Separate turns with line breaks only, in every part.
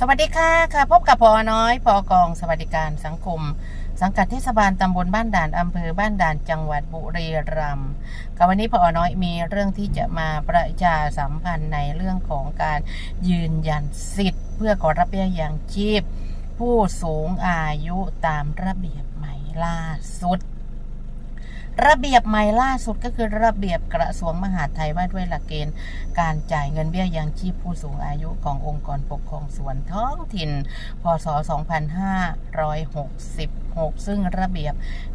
สวัสดีค่ะค่ะ พบกับพอน้อยพอกองสวัสดิการสังคม สังกัดเทศบาลตำบลบ้านด่านอำเภอบ้านด่านจังหวัดบุรีรัมย์กับวันนี้พอน้อยมีเรื่องที่จะมาประชาสัมพันธ์ในเรื่องของการยืนยันสิทธิ์ เพื่อขอรับเบี้ยยังชีพ ผู้สูงอายุตามระเบียบใหม่ล่าสุด ระเบียบใหม่ล่าสุดก็คือระเบียบกระทรวงมหาดไทยว่าด้วยหลักเกณฑ์ การจ่ายเงินเบี้ยยังชีพผู้สูงอายุขององค์กรปกครองส่วนท้องถิ่น พศ 2566 ซึ่งระเบียบ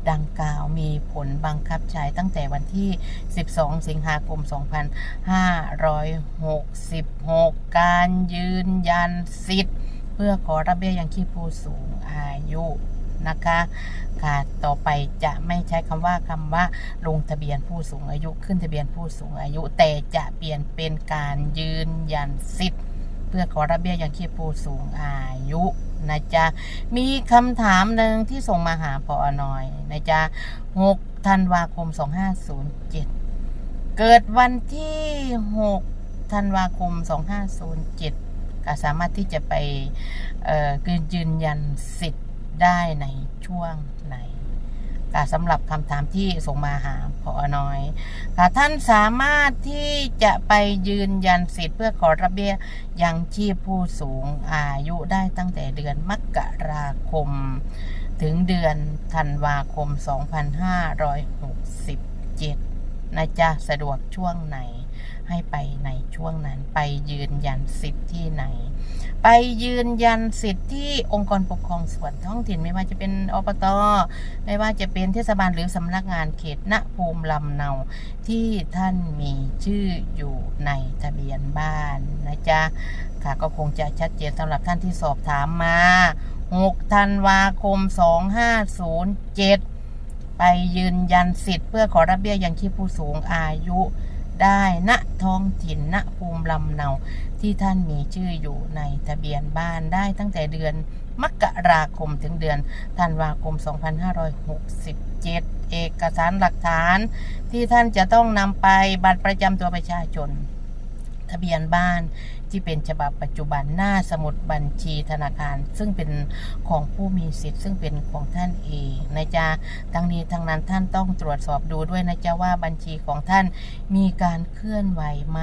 ดังกล่าวมีผลบังคับใช้ตั้งแต่วันที่ 12 สิงหาคม 2566 การยืนยันสิทธิ์ เพื่อขอรับเบี้ยยังชีพผู้สูงอายุ นะคะค่ะต่อไปจะไม่ใช้คำว่าคำว่าลงทะเบียนผู้สูงอายุขึ้นทะเบียนผู้สูงอายุ แต่จะเปลี่ยนเป็นการยืนยันสิทธิ์ เพื่อขอรับเบี้ยยังชีพผู้สูงอายุนะจ๊ะมีคำถามหนึ่งที่ส่งมาหาพอหน่อยนะจ๊ะ6ธันวาคม 2507 เกิดวันที่ 6 ธันวาคม 2507 ก็สามารถที่จะไปเอ่อยืนยันสิทธิ์ ได้ในช่วงไหนค่ะสำหรับคำถามที่ส่งมาหาพอน้อยค่ะท่านสามารถที่จะไปยืนยันสิทธิ์เพื่อขอรับเบี้ยยังชีพผู้สูงอายุได้ตั้งแต่เดือนมกราคม ถึงเดือนธันวาคม 2567 นะจ๊ะสะดวกช่วงไหน ให้ไปในช่วงนั้น ไปยืนยันสิทธิ์ที่ไหน ไปยืนยันสิทธิ์ที่องค์กรปกครองส่วนท้องถิ่นไม่ว่าจะเป็นอบตไม่ว่าจะเป็นเทศบาลหรือสำนักงานเขตณภูมิลำเนาที่ท่านมีชื่ออยู่ในทะเบียนบ้านนะจ๊ะค่ะก็คงจะชัดเจนสำหรับท่านที่สอบถามมา6ธันวาคม 2507 ไปยืนยันสิทธิ์เพื่อขอรับเบี้ยยังชีพผู้สูงอายุได้ณท้องถิ่นณภูมิลำเนาที่ท่านมีชื่ออยู่ในทะเบียนบ้านได้ตั้งแต่เดือนมกราคมถึงเดือนธันวาคม 2567 เอกสารหลักฐานที่ท่านจะต้องนำไปบัตรประจำตัวประชาชน ทะเบียนบ้าน ที่เป็นฉบับปัจจุบันหน้าสมุดบัญชีธนาคาร ซึ่งเป็นของผู้มีสิทธิ์ ซึ่งเป็นของท่านเองนะจ๊ะทั้งนี้ทั้งนั้นท่านต้องตรวจสอบดูด้วยนะจ๊ะว่าบัญชีของท่านมีการเคลื่อนไหวไหม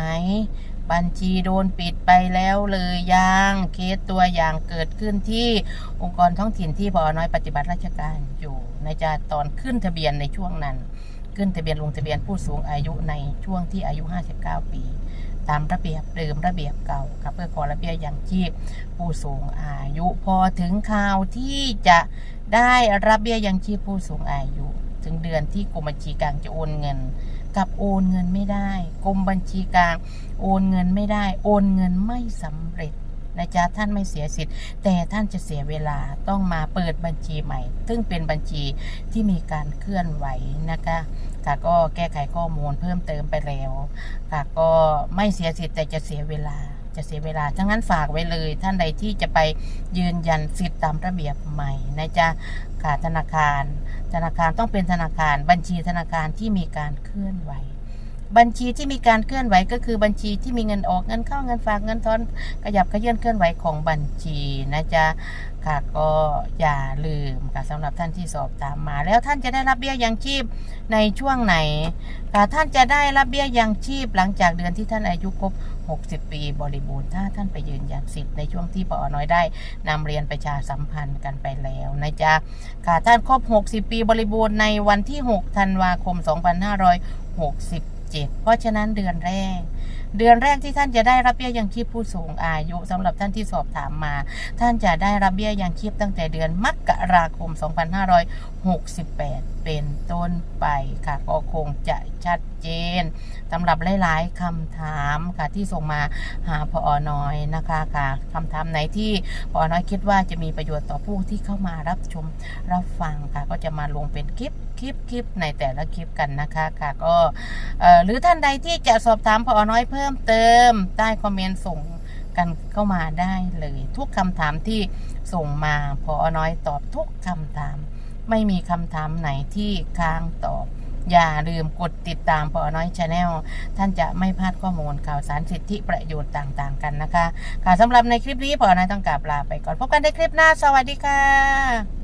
บัญชีโดนปิดไปแล้วเลยยังเคสตัวอย่างเกิดขึ้นที่องค์กรท้องถิ่นที่พอน้อยปฏิบัติราชการอยู่ในจ๊ะตอนขึ้นทะเบียนในช่วงนั้น ขึ้นทะเบียนลงทะเบียนผู้สูงอายุในช่วงที่อายุ 59 ปี ตามระเบียบเดิมระเบียบเก่ากับเพื่อขอระเบียบอย่างชีพผู้สูงอายุ พอถึงข่าวที่จะได้ระเบี้ยยังชีพผู้สูงอายุ ถึงเดือนที่กรมบัญชีกลางจะโอนเงิน กับโอนเงินไม่ได้ กรมบัญชีกลาง โอนเงินไม่ได้ โอนเงินไม่สำเร็จ นะจ๊ะท่านไม่เสียสิทธิ์ แต่ท่านจะเสียเวลาต้องมาเปิดบัญชีใหม่ ซึ่งเป็นบัญชีที่มีการเคลื่อนไหวนะคะค่ะก็แก้ไขข้อมูลเพิ่มเติมไปแล้วค่ะก็ไม่เสียสิทธิ์แต่จะเสียเวลาจะเสียเวลาทั้งนั้นฝากไว้เลย ท่านใดที่จะไปยืนยันสิทธิ์ตามระเบียบใหม่นะจ๊ะค่ะธนาคาร ธนาคารต้องเป็นธนาคารบัญชีธนาคารที่มีการเคลื่อนไหว บัญชีที่มีการเคลื่อนไหวก็คือบัญชีที่มีเงินออกเงินเข้าเงินฝากเงินทอนขยับขยื่นเคลื่อนไหวของบัญชีนะจ๊ะค่ะก็อย่าลืมค่ะสำหรับท่านที่สอบถามมา แล้วท่านจะได้รับเบี้ยยังชีพในช่วงไหนค่ะท่านจะได้รับเบี้ยยังชีพหลังจากเดือนที่ท่านอายุครบ 60 ปีบริบูรณ์ถ้าท่านไปยืนยันสิทธิ์ในช่วงที่ปอน้อยได้นำเรียนประชาสัมพันธ์กันไปแล้วนะจ๊ะค่ะท่านครบ 60 ปีบริบูรณ์ในวันที่ 6 ธันวาคม 27 เพราะฉะนั้นเดือนแรก เดือนแรกที่ท่านจะได้รับเบี้ยยังชีพผู้สูงอายุสำหรับท่านที่สอบถามมา ท่านจะได้รับเบี้ยยังชีพตั้งแต่เดือนมกราคม 2568 เป็นต้นไปค่ะ ก็คงจะชัดเจนสำหรับหลาย ๆคำถามค่ะที่ส่งมาหาพอน้อยนะคะค่ะคำถามไหนที่พอน้อยคิดว่าจะมีประโยชน์ต่อผู้ที่เข้ามารับชมรับฟังค่ะ ก็จะมาลงเป็นคลิปคลิปคลิปในแต่ละคลิปกันนะคะค่ะก็หรือท่านใดที่จะสอบถามพอน้อยเพิ่มเติมใต้คอมเมนต์ส่งกันเข้ามาได้เลย ทุกคำถามที่ส่งมาพอน้อยตอบทุกคำถาม ไม่มีคำถามไหนที่ค้างตอบ อย่าลืมกดติดตามปอน้อยชาแนลท่านจะไม่พลาดข้อมูลข่าวสารสิทธิประโยชน์ต่างๆกันนะคะ ค่ะสำหรับในคลิปนี้ปอน้อยต้องกราบลาไปก่อน พบกันในคลิปหน้า สวัสดีค่ะ